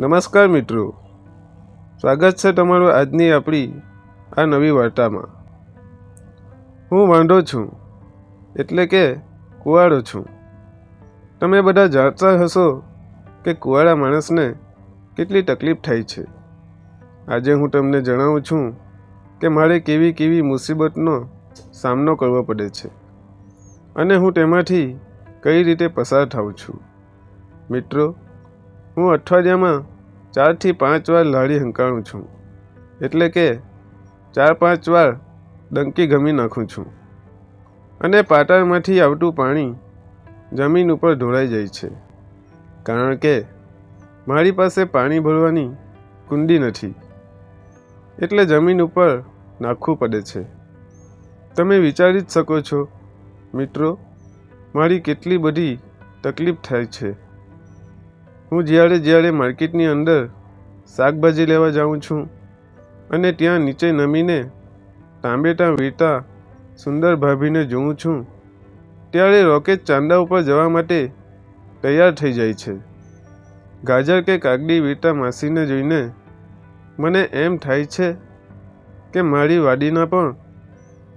નમસ્કાર મિત્રો. સ્વાગત છે તમારું આજની આપણી આ નવી વાર્તામાં. હું વાંઢો છું, એટલે કે કુવાડો છું. તમે બધા જાણતા હશો કે કુવાડા માણસને કેટલી તકલીફ થાય છે. આજે હું તમને જણાવું છું કે મારે કેવી કેવી મુસીબતનો સામનો કરવો પડે છે. અને હું તેમાંથી કઈ રીતે પસાર થાઉં છું. મિત્રો હું અઠવાડિયામાં ચારથી પાંચ વાર લાડી હંકાળું છું. એટલે કે ચાર પાંચ વાર ડંકી ગમી નાખું છું. અને પાટામાંથી આવતું પાણી જમીન ઉપર ઢોળાઈ જાય છે. કારણ કે મારી પાસે પાણી ભરવાની કુંડી નથી. એટલે જમીન ઉપર નાખવું પડે છે. તમે વિચારી જ શકો છો, મિત્રો, મારી કેટલી બધી તકલીફ થાય છે. હું જ્યારે જ્યારે માર્કેટની અંદર શાકભાજી લેવા જાઉં છું અને ત્યાં નીચે નમીને ટામેટાં વીટા સુંદર ભાભીને જોઉં છું, ત્યારે રોકેટ ચાંદા ઉપર જવા માટે તૈયાર થઈ જાય છે. ગાજર કે કાગડી વીટા માસીને જોઈને મને એમ થાય છે કે મારી વાડીના પણ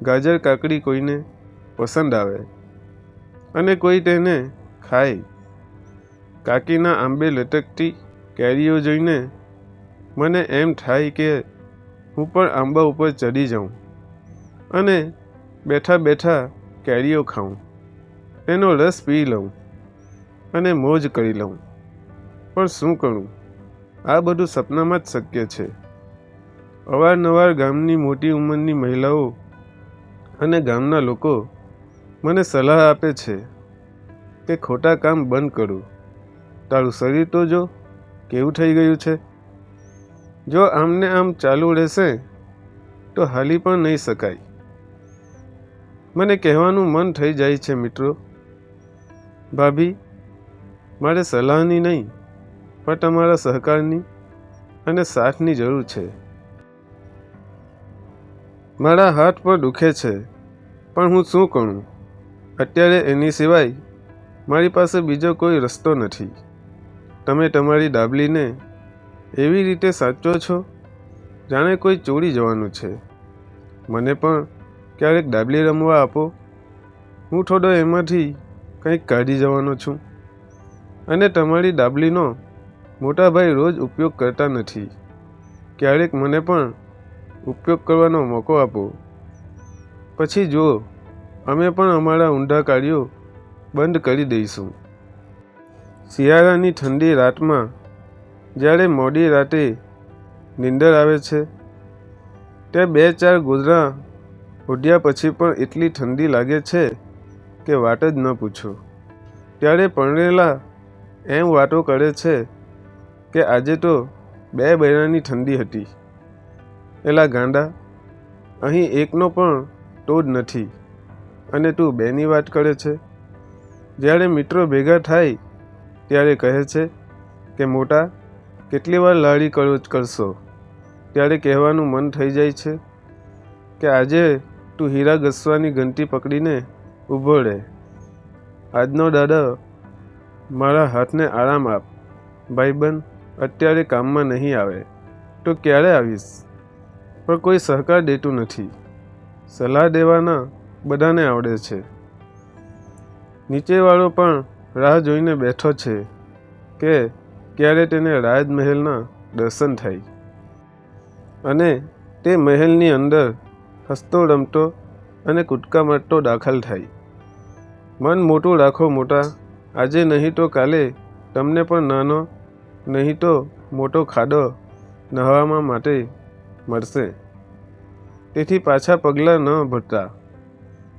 ગાજર કાકડી કોઈને પસંદ આવે અને કોઈ તેને ખાય. કાકીના આંબે લટકતી કેરીઓ જોઈને મને એમ થાય કે હું પણ આંબા ઉપર ચડી જાઉં અને બેઠા બેઠા કેરીઓ ખાઉં. એનો રસ પી લઉં અને મોજ કરી લઉં. પણ શું કરું? આ બધું સપનામાં જ શક્ય છે. અવારનવાર ગામની મોટી ઉંમરની મહિલાઓ અને ગામના લોકો મને સલાહ આપે છે કે ખોટા કામ બંધ કરું. તારું શરીર તો જો કેવું થઈ ગયું છે? જો આમને આમ ચાલુ રહેશે, તો હાલી પણ નહીં શકાય. મને કહેવાનું મન થઈ જાય છે મિત્રો. ભાભી, મારે સલાહની નહીં, પણ તમારા સહકારની અને સાથની જરૂર છે. મારા હાથ પર દુખે છે, પણ હું શું કરું? અત્યારે એની સિવાય મારી પાસે બીજો કોઈ રસ્તો નથી. તમે તમારી ડાબલીને એવી રીતે સાચો છો? જાણે કોઈ ચોરી જવાનું છે. મને પણ ક્યારેક ડાબલી રમવા આપો. હું થોડો એમાંથી કંઈક કાઢી જવાનો છું. અને તમારી ડાબલીનો મોટા ભાઈ રોજ ઉપયોગ કરતા નથી. ક્યારેક મને પણ ઉપયોગ કરવાનો મોકો આપો. પછી જુઓ, અમે પણ અમારા ઊંડા કાર્યો બંધ કરી દઈશું. શિયાળાની ઠંડી રાતમાં જ્યારે મોડી રાતે નીંદર આવે છે ત્યાં બે ચાર ગોદરા ઓઢ્યા પછી પણ એટલી ઠંડી લાગે છે કે વાત જ ન પૂછો. ત્યારે પરણેલા એમ વાતો કરે છે કે આજે તો બે બૈરાની ઠંડી હતી. એલા ગાંડા, અહીં એકનો પણ ટોડ નથી અને તું બેની વાત કરે છે. જ્યારે મિત્રો ભેગા થાય ત્યારે કહે છે કે, મોટા, કેટલી વાર લાડી કરો કરશો? ત્યારે કહેવાનું મન થઈ જાય છે કે, આજે તું હીરા ઘસવાની ઘંટી પકડીને ઊભો રહે આજનો દાદા મારા હાથને આરામ આપ. ભાઈબંધ, અત્યારે કામમાં નહીં આવે, તો ક્યારે આવીશ? પણ કોઈ સહકાર દેતું નથી. સલાહ દેવાના બધાને આવડે છે. નીચેવાળો પણ રાહ જોઈને બેઠો છે કે ક્યારે તેને રાજમહેલના દર્શન થાય. અને તે મહેલની અંદર હસતો રમતો અને કૂદકા મારતો દાખલ થાય. મન મોટું રાખો મોટા, આજે નહીં તો કાલે તમને પણ નાનો, નહીં તો મોટો ખાડો નહાવામાં માટે મળશે. તેથી પાછા પગલાં ન ભરતા.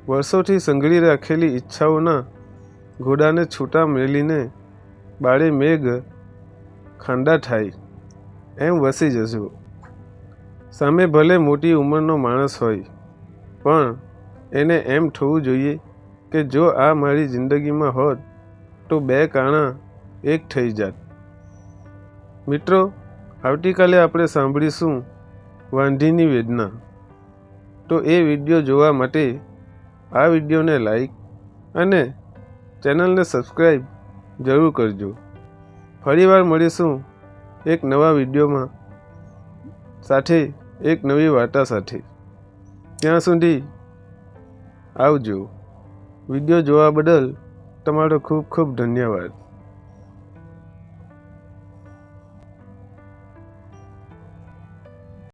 વર્ષોથી સંઘળી રાખેલી ઈચ્છાઓના ઘોડાને છૂટા મેલીને બાળે મેઘ ખાંડા થાય એમ વસી જજો. સામે ભલે મોટી ઉંમરનો માણસ હોય, પણ એને એમ થવું જોઈએ કે જો આ મારી જિંદગીમાં હોત તો બે કાણા એક થઈ જાત. મિત્રો, આવતીકાલે આપણે સાંભળીશું વાંઢીની વેદના. તો એ વીડિયો જોવા માટે આ વિડીયોને લાઈક અને ચેનલને સબસ્ક્રાઈબ જરૂર કરજો. ફરીવાર મળીશું એક નવા વિડીયોમાં સાથે, એક નવી વાર્તા સાથે. ત્યાં સુધી આવજો. વીડિયો જોવા બદલ તમારો ખૂબ ખૂબ ધન્યવાદ.